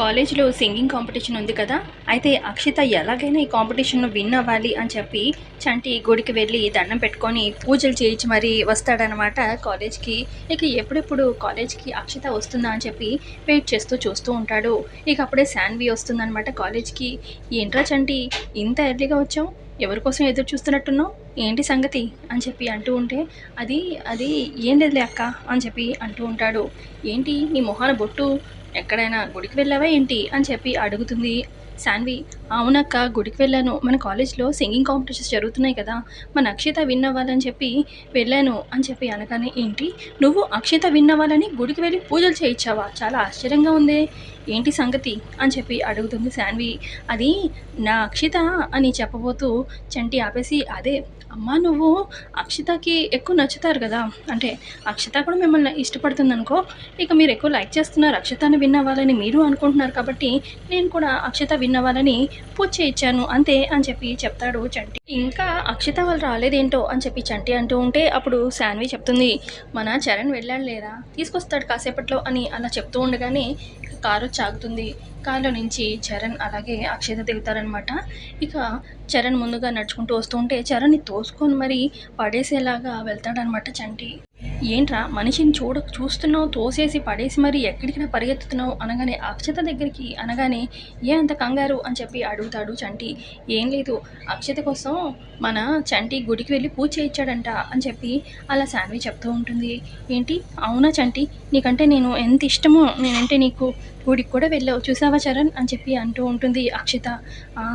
కాలేజీలో singing competition ఉంది కదా అయితే అక్షిత ఎలాగైనా ఈ కాంపిటీషన్లో విన్ అవ్వాలి అని చెప్పి చంటి గుడికి వెళ్ళి దండం పెట్టుకొని పూజలు చేయించి మరీ వస్తాడనమాట కాలేజ్కి. ఇక ఎప్పుడెప్పుడు కాలేజ్కి అక్షిత వస్తుందా అని చెప్పి వెయిట్ చేస్తూ చూస్తూ ఉంటాడు. ఇక అప్పుడే శాన్వి వస్తుందనమాట కాలేజ్కి. ఏంట్రా చంటి ఇంత ఎర్లీగా వచ్చావు? ఎవరి కోసం ఎదురు చూస్తున్నట్టున్నావు? ఏంటి సంగతి? అని చెప్పి అంటూ ఉంటే అది అది ఏం లేదులే అక్క అని చెప్పి అంటూ ఉంటాడు. ఏంటి నీ మొహాన బొట్టు ఎక్కడైనా గుడికి వెళ్ళావా ఏంటి అని చెప్పి అడుగుతుంది శాన్వి. అవునక్క గుడికి వెళ్ళాను. మన కాలేజ్లో సింగింగ్ కాంపిటీషన్స్ జరుగుతున్నాయి కదా. మన అక్షిత విన్ అవ్వాలని చెప్పి వెళ్ళాను అని చెప్పి అనగానే ఏంటి? నువ్వు అక్షిత విన్ అవ్వాలని గుడికి వెళ్ళి పూజలు చేయించావా? చాలా ఆశ్చర్యంగా ఉందే. ఏంటి సంగతి? అని చెప్పి అడుగుతుంది శాన్వి. అది నా అక్షిత అని చెప్పబోతూ చంటి ఆపేసి అదే అమ్మా నువ్వు అక్షితకి ఎక్కువ నచ్చుతారు కదా. అంటే అక్షిత కూడా మిమ్మల్ని ఇష్టపడుతుంది అనుకో ఇక మీరు ఎక్కువ లైక్ చేస్తున్నారు అక్షితని విన్ అవ్వాలని మీరు అనుకుంటున్నారు కాబట్టి నేను కూడా అక్షిత విన్ అవ్వాలని పూజ చేయించాను అంతే అని చెప్పి చెప్తాడు చంటి. ఇంకా అక్షిత వాళ్ళు రాలేదేంటో అని చెప్పి చంటి అంటూ ఉంటే అప్పుడు శాన్వి చెప్తుంది మన చరణ్ వెళ్ళాడు లేదా? తీసుకొస్తాడు కాసేపట్లో అని అలా చెప్తూ ఉండగానే కారు చాగుతుంది. కారులో నుంచి చరణ్ అలాగే అక్షిత దిగుతారనమాట ఇక చరణ్ ముందుగా నడుచుకుంటూ వస్తుంటే చరణ్ని తోసుకొని మరి పడేసేలాగా వెళ్తాడనమాట చంటి. ఏంట్రా మనిషిని చూడ చూస్తున్నావు తోసేసి పడేసి మరి ఎక్కడికైనా పరిగెత్తుతున్నావు అనగానే అక్షత దగ్గరికి అనగానే ఏ అంత కంగారు? అని చెప్పి అడుగుతాడు చంటి. ఏం లేదు అక్షత కోసం మన చంటి గుడికి వెళ్ళి పూజ చేయించాడంట అని చెప్పి అలా శాన్వి చెప్తూ ఉంటుంది. ఏంటి? అవునా చంటి? నీకంటే నేను ఎంత ఇష్టమో నేనంటే నీకు గుడికి కూడా వెళ్ళావు చూసావా చరణ్? అని చెప్పి అంటూ ఉంటుంది అక్షిత.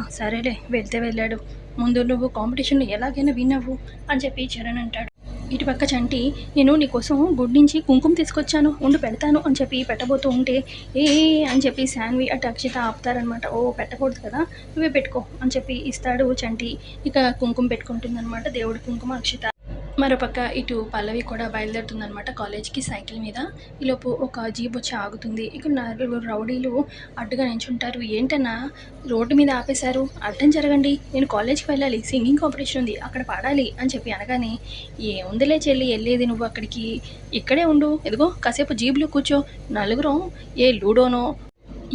సరేలే వెళ్తే వెళ్ళాడు. ముందు నువ్వు కాంపిటీషన్లో ఎలాగైనా విన్నావు అని చెప్పి చరణ్ అంటాడు. ఇటుపక్క చంటి నేను నీకోసం గుడి నుంచి కుంకుమ తీసుకొచ్చాను ఉండు పెడతాను అని చెప్పి పెట్టబోతూ ఉంటే ఏ ఏ అని చెప్పి శాన్వి అటు అక్షిత ఆపుతారనమాట ఓ పెట్టకూడదు కదా నువ్వే పెట్టుకో అని చెప్పి ఇస్తాడు చంటి. ఇక కుంకుమ పెట్టుకుంటుందన్నమాట దేవుడి కుంకుమ అక్షిత. మరోపక్క ఇటు పల్లవి కూడా బయలుదేరుతుందనమాట కాలేజ్కి సైకిల్ మీద. ఈలోపు ఒక జీప్ వచ్చి ఆగుతుంది. ఇక నలుగురు రౌడీలు అడ్డుగా నించుంటారు. ఏంటన్నా? రోడ్డు మీద ఆపేశారు. అడ్డం జరగండి. నేను కాలేజ్కి వెళ్ళాలి. సింగింగ్ కాంపిటీషన్ ఉంది. అక్కడ పాడాలి అని చెప్పి అనగానే ఏముందిలే చెల్లి వెళ్ళేది నువ్వు అక్కడికి. ఇక్కడే ఉండు. ఎదుగో కాసేపు జీబులో కూర్చో. నలుగురం ఏ లూడోనో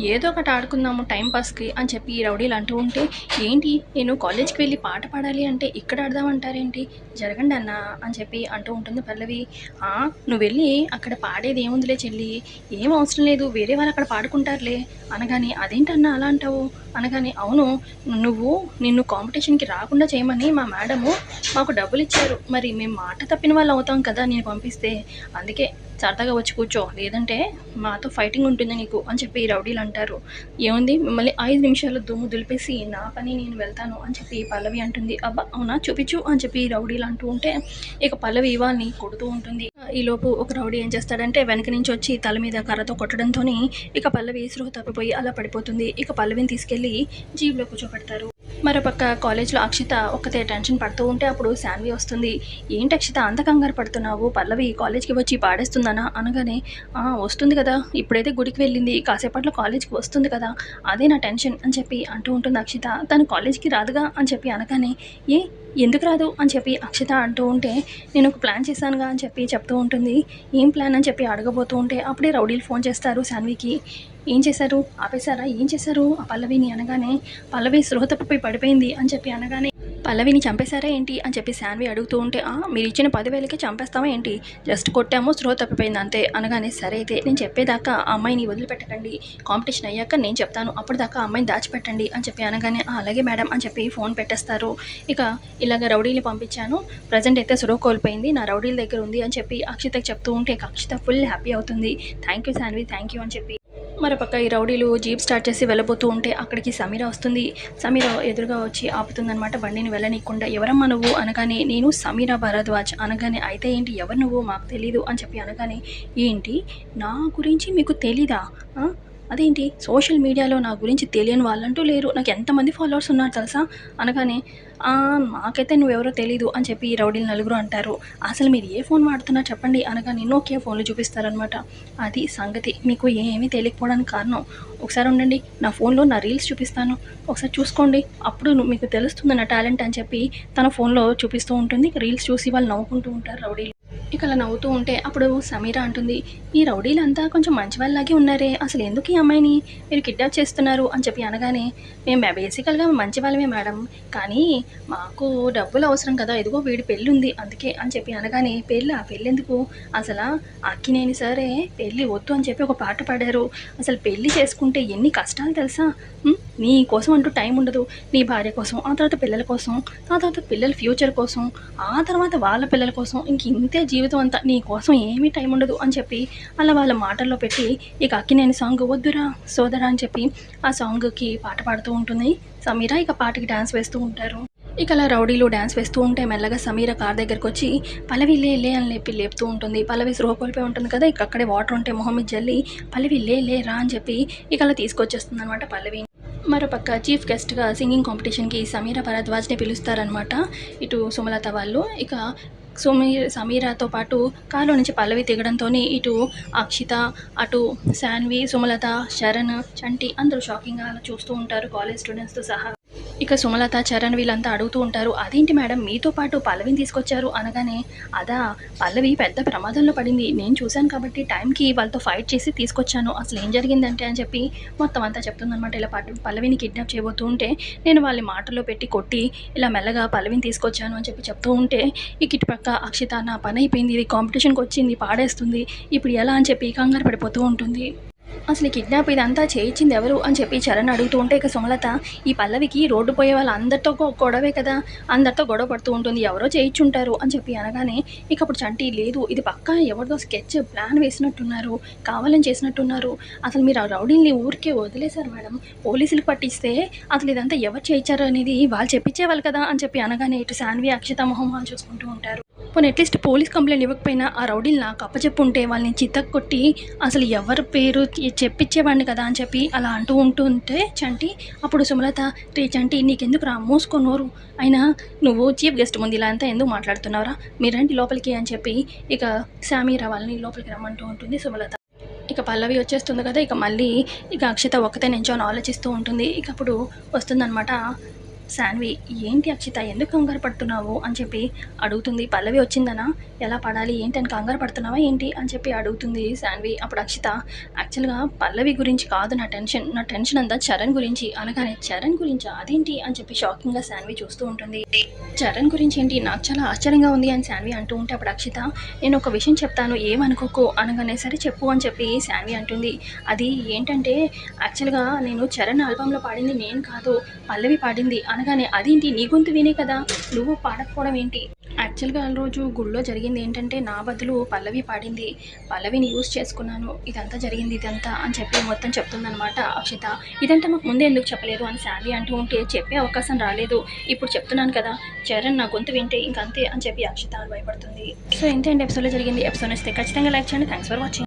ఏదో ఒకటి ఆడుకుందాము టైం పాస్కి అని చెప్పి ఈ రౌడీలు అంటూ ఉంటే ఏంటి? నేను కాలేజ్కి వెళ్ళి పాట పాడాలి అంటే ఇక్కడ ఆడదామంటారేంటి జరగండి అన్న అని చెప్పి అంటూ ఉంటుంది పల్లవి. నువ్వు వెళ్ళి అక్కడ పాడేది ఏముందిలే చెల్లి? ఏం అవసరం లేదు వేరే వాళ్ళు అక్కడ పాడుకుంటారులే. అనగానే అదేంటన్నా అలా అంటావు? అనగానే అవును నువ్వు నిన్ను కాంపిటీషన్కి రాకుండా చేయమని మా మేడము మాకు డబ్బులు ఇచ్చారు. మరి మేము మాట తప్పిన వాళ్ళు అవుతాం కదా నేను పంపిస్తే. అందుకే సరదాగా వచ్చి కూర్చో. లేదంటే మాతో ఫైటింగ్ ఉంటుంది నీకు అని చెప్పి ఈ రౌడీలు అంటారు. ఏముంది? మిమ్మల్ని ఐదు నిమిషాలు దుమ్ము దులిపేసి నా పని నేను వెళ్తాను అని చెప్పి పల్లవి అంటుంది. అబ్బా అవునా? చూపించు అని చెప్పి ఈ రౌడీలు అంటూ ఉంటే ఇక పల్లవి వాళ్ళని కొడుతూ ఉంటుంది. ఈలోపు ఒక రౌడీ ఏం చేస్తాడంటే వెనక నుంచి వచ్చి తల మీద కర్రతో కొట్టడంతో ఇక పల్లవి సృహ తప్పిపోయి అలా పడిపోతుంది. ఇక పల్లవిని తీసుకెళ్ళి జీబ్లో కూర్చోబెడతారు. మరోపక్క కాలేజ్లో అక్షిత ఒక్కతే టెన్షన్ పడుతూ ఉంటే అప్పుడు శాన్వి వస్తుంది. ఏంటి అక్షిత అంత కంగారు పడుతున్నావు? పల్లవి కాలేజ్కి వచ్చి పాడేస్తుందనా? అనగానే వస్తుంది కదా. ఇప్పుడైతే గుడికి వెళ్ళింది. కాసేపట్లో కాలేజ్కి వస్తుంది కదా. అదే నా టెన్షన్ అని చెప్పి అంటూ ఉంటుంది అక్షిత. తను కాలేజ్కి రాదుగా అని చెప్పి అనగానే ఏ ఎందుకు రాదు? అని చెప్పి అక్షిత అంటూ ఉంటే నేను ఒక ప్లాన్ చేశానుగా అని చెప్పి చెప్తూ ఉంటుంది. ఏం ప్లాన్? అని చెప్పి అడగబోతూ ఉంటే అప్పుడే రౌడీలు ఫోన్ చేస్తారు శాన్వికి. ఏం చేశారు? ఆపేశారా? ఏం చేశారు? ఆ పల్లవిని అనగానే పల్లవి సృహ తప్పిపోయి పడిపోయింది అని చెప్పి అనగానే పల్లవిని చంపేశారా ఏంటి? అని చెప్పి శాన్వి అడుగుతూ ఉంటే "ఆ, మీరు ఇచ్చిన పదివేలకి చంపేస్తామా ఏంటి? జస్ట్ కొట్టాము స్లో తప్పిపోయింది అంతే. అనగానే సరే అయితే నేను చెప్పేదాకా ఆ అమ్మాయిని వదిలిపెట్టకండి. కాంపిటీషన్ అయ్యాక నేను చెప్తాను. అప్పటిదాకా ఆ అమ్మాయిని దాచిపెట్టండి. అని చెప్పి అనగానే అలాగే మేడం అని చెప్పి ఫోన్ పెట్టేస్తారు. ఇక ఇలాగ రౌడీని పంపించాను. ప్రజెంట్ అయితే సురో కోల్పోయింది. నా రౌడీల దగ్గర ఉంది అని చెప్పి అక్షితకి చెప్తూ ఉంటే అక్షిత ఫుల్ హ్యాపీ అవుతుంది. Thank you Sanvi thank you అని చెప్పి మరోపక్క ఈ రౌడీలు జీప్ స్టార్ట్ చేసి వెళ్ళబోతూ ఉంటే అక్కడికి సమీర వస్తుంది. సమీర ఎదురుగా వచ్చి ఆపుతుందనమాట బండిని వెళ్ళనీయకుండా ఎవరమ్మా నువ్వు? అనగానే నేను సమీర భరద్వాజ్. అనగానే అయితే ఏంటి? ఎవరు నువ్వు? మాకు తెలీదు. అని చెప్పి అనగానే ఏంటి? నా గురించి మీకు తెలీదా? అదేంటి? సోషల్ మీడియాలో నా గురించి తెలియని వాళ్ళంటూ లేరు. నాకు ఎంతమంది ఫాలోవర్స్ ఉన్నారు తెలుసా? అనగానే మాకైతే నాకైతే నువ్వెవరో తెలీదు అని చెప్పి ఈ రౌడీలు నలుగురు అంటారు. అసలు మీరు ఏ ఫోన్ వాడుతున్నా చెప్పండి అనగానే ఒకే ఫోన్లు చూపిస్తారనమాట అది సంగతి. మీకు ఏమీ తెలియకపోవడానికి కారణం. ఒకసారి ఉండండి నా ఫోన్లో నా రీల్స్ చూపిస్తాను. ఒకసారి చూసుకోండి అప్పుడు మీకు తెలుస్తుంది నా టాలెంట్ అని చెప్పి తన ఫోన్లో చూపిస్తూ ఉంటుంది. రీల్స్ చూసి వాళ్ళు నవ్వుకుంటూ ఉంటారు రౌడీలు. ఇక అలా నవ్వుతూ ఉంటే అప్పుడు సమీర అంటుంది ఈ రౌడీలంతా కొంచెం మంచి వాళ్ళలాగే ఉన్నారే అసలు ఎందుకు ఈ అమ్మాయిని? మీరు కిడ్నాప్ చేస్తున్నారు అని చెప్పి అనగానే మేము బేసికల్గా మంచి వాళ్ళమే మేడం కానీ మాకు డబ్బులు అవసరం కదా ఇదిగో వీడి పెళ్ళి ఉంది అందుకే అని చెప్పి అనగానే పెళ్ళి? ఆ పెళ్ళి ఎందుకు అసలు అక్కినేని సరే పెళ్ళి వద్దు అని చెప్పి ఒక పాట పాడారు. అసలు పెళ్ళి చేసుకుంటే ఎన్ని కష్టాలు తెలుసా? నీ కోసం అంటూ టైం ఉండదు. నీ భార్య కోసం ఆ తర్వాత పిల్లల కోసం ఆ తర్వాత పిల్లల ఫ్యూచర్ కోసం ఆ తర్వాత వాళ్ళ పిల్లల కోసం ఇంక ఇంతే జీవితం అంతా నీ కోసం ఏమీ టైం ఉండదు అని చెప్పి అలా వాళ్ళ మాటల్లో పెట్టి ఇక అక్కినేని సాంగ్ వద్దురా సోదరా అని చెప్పి ఆ సాంగ్కి పాట పాడుతూ ఉంటుంది. సమీరా ఇక పాటకి డ్యాన్స్ వేస్తూ ఉంటారు. ఇక అలా రౌడీలు డ్యాన్స్ వేస్తూ ఉంటే మెల్లగా సమీర కార్ దగ్గరకు వచ్చి పల్లవి లే లే అని లేపి లేపుతూ ఉంటుంది. పల్లవి స్రోహ కోల్పోయి ఉంటుంది కదా ఇక అక్కడే వాటర్ ఉంటే మొహం జల్లి పల్లవి లే లే రా అని చెప్పి ఇక అలా తీసుకొచ్చేస్తుంది అనమాట పల్లవి. మరోపక్క చీఫ్ గెస్ట్గా సింగింగ్ కాంపిటీషన్కి సమీర భరద్వాజ్ని పిలుస్తారనమాట ఇటు సుమలత వాళ్ళు. ఇక సుమీర్ సమీరాతో పాటు కాలు నుంచి పల్లవి దిగడంతో ఇటు అక్షిత అటు శాన్వి సుమలత శరణ్ చంటి అందరూ షాకింగ్గా అలా చూస్తూ ఉంటారు కాలేజ్ స్టూడెంట్స్తో సహా. ఇక సుమలత చరణ్ వీళ్ళంతా అడుగుతూ ఉంటారు అదేంటి మేడం మీతో పాటు పల్లవిని తీసుకొచ్చారు? అనగానే అదా పల్లవి పెద్ద ప్రమాదంలో పడింది. నేను చూశాను కాబట్టి టైంకి వాళ్ళతో ఫైట్ చేసి తీసుకొచ్చాను. అసలు ఏం జరిగిందంటే? అని చెప్పి మొత్తం అంతా చెప్తుందనమాట ఇలా పల్లవిని కిడ్నాప్ చేయబోతూ ఉంటే నేను వాళ్ళ మాటల్లో పెట్టి కొట్టి ఇలా మెల్లగా పల్లవిని తీసుకొచ్చాను అని చెప్పి చెప్తూ ఉంటే ఈ ఇటుపక్క అక్షిత నా పని అయిపోయింది. ఇది కాంపిటీషన్కి వచ్చింది పాడేస్తుంది. ఇప్పుడు ఎలా? అని చెప్పి కంగారు పడిపోతూ ఉంటుంది. అసలు ఈ కిడ్నాప్ ఇదంతా చేయించింది ఎవరు అని చెప్పి చరణ్ అడుగుతూ ఉంటే ఇక సుమలత ఈ పల్లవికి రోడ్డు పోయే వాళ్ళు అందరితో గొడవే కదా. అందరితో గొడవ పడుతూ ఉంటుంది. ఎవరో చేయించుంటారు అని చెప్పి అనగానే ఇక అప్పుడు చంటి లేదు. ఇది పక్కా ఎవరిదో స్కెచ్ ప్లాన్ వేసినట్టున్నారు. కావాలని చేసినట్టున్నారు. అసలు మీరు ఆ రౌడీని ఊరికే వదిలేశారు మేడం. పోలీసులకు పట్టిస్తే అసలు ఇదంతా ఎవరు చేయించారు అనేది వాళ్ళు చెప్పించేవాళ్ళు కదా అని చెప్పి అనగానే ఇటు శాన్వి అక్షిత మొహం వాళ్ళు చూసుకుంటూ ఉంటారు. పోనీ అట్లీస్ట్ పోలీస్ కంప్లైంట్ ఇవ్వకపోయినా ఆ రౌడీలు నాకు అప్పచెప్పుంటే వాళ్ళని చిత్తకు కొట్టి అసలు ఎవరి పేరు చెప్పించేవాడిని కదా అని చెప్పి అలా అంటూ ఉంటుంటే చంటి అప్పుడు సుమలత రే చంటి నీకెందుకు రా మూసుకోనోరు అయినా నువ్వు చీఫ్ గెస్ట్ ముందు ఇలా అంతా ఎందుకు మాట్లాడుతున్నావురా? మీరండి లోపలికి అని చెప్పి ఇక శామీరా వాళ్ళని లోపలికి రమ్మంటూ ఉంటుంది సుమలత. ఇక పల్లవి వచ్చేస్తుంది కదా ఇక మళ్ళీ ఇక అక్షిత ఒక్కతే నించొని ఆలోచిస్తూ ఉంటుంది. ఇక అప్పుడు వస్తుందన్నమాట శాన్వి ఏంటి అక్షిత ఎందుకు కంగారు పడుతున్నావు? అని చెప్పి అడుగుతుంది. పల్లవి వచ్చిందనా? ఎలా పడాలి? ఏంటి అని కంగారు పడుతున్నావా? ఏంటి? అని చెప్పి అడుగుతుంది శాన్వి. అప్పుడు అక్షిత యాక్చువల్గా పల్లవి గురించి కాదు నా టెన్షన్ నా టెన్షన్ అంతా చరణ్ గురించి అనగానే చరణ్ గురించా? అదేంటి? అని చెప్పి షాకింగ్గా శాన్వి చూస్తూ ఉంటుంది. చరణ్ గురించి ఏంటి? నాకు చాలా ఆశ్చర్యంగా ఉంది అని శాన్వి అంటూ ఉంటే అప్పుడు అక్షిత నేను ఒక విషయం చెప్తాను ఏమనుకోకు? అనగానే సరే చెప్పు అని చెప్పి శాన్వి అంటుంది. అది ఏంటంటే యాక్చువల్గా నేను చరణ్ ఆల్బంలో పాడింది నేను కాదు పల్లవి పాడింది అని అనగానే అదేంటి? నీ గొంతు వినే కదా? నువ్వు పాడకపోవడం ఏంటి? యాక్చువల్గా ఆ రోజు గుళ్ళో జరిగింది ఏంటంటే నా బదులు పల్లవి పాడింది. పల్లవిని యూస్ చేసుకున్నాను. ఇదంతా జరిగింది ఇదంతా అని చెప్పి మొత్తం చెప్తుందనమాట అక్షిత. ఇదంతా మాకు ముందే ఎందుకు చెప్పలేదు? అని శాన్వి అంటూ ఉంటే చెప్పే అవకాశం రాలేదు. ఇప్పుడు చెప్తున్నాను కదా చరణ్ నా గొంతు వింటే ఇంకంతే అని చెప్పి అక్షిత భయపడుతుంది. సో ఇంతే అండి ఎపిసోడ్లో జరిగింది. ఎపిసోడ్ వస్తే ఖచ్చితంగా లైక్ చేయండి. Thanks for watching.